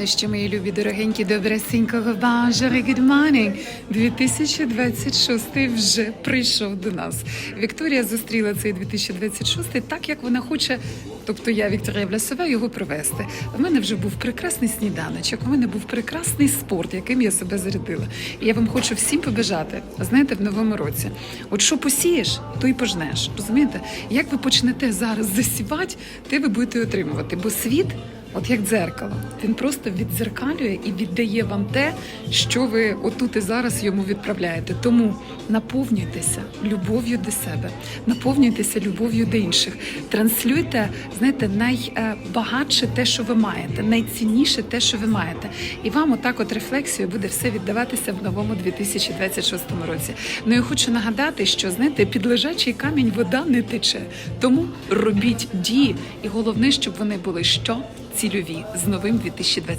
Ну що, мої любі, дорогенькі, добресенького бажари, good morning. 2026 вже прийшов до нас. Вікторія зустріла цей 2026 так, як вона хоче. Тобто я, Вікторія Власова, його провести. У мене вже був прекрасний сніданочок, у мене був прекрасний спорт, яким я себе зарядила. І я вам хочу всім побажати, знаєте, в новому році. От що посієш, то й пожнеш. Розумієте? Як ви почнете зараз засівати, те ви будете отримувати. Бо світ От як дзеркало, він просто віддзеркалює і віддає вам те, що ви отут і зараз йому відправляєте. Тому наповнюйтеся любов'ю до себе, наповнюйтеся любов'ю до інших. Транслюйте, знаєте, найбагатше те, що ви маєте, найцінніше те, що ви маєте. І вам отак, от рефлексією, буде все віддаватися в новому 2026 році. Ну і хочу нагадати, що знаєте, під лежачий камінь вода не тече. Тому робіть дії, і головне, щоб вони були що цільові з новим 2020.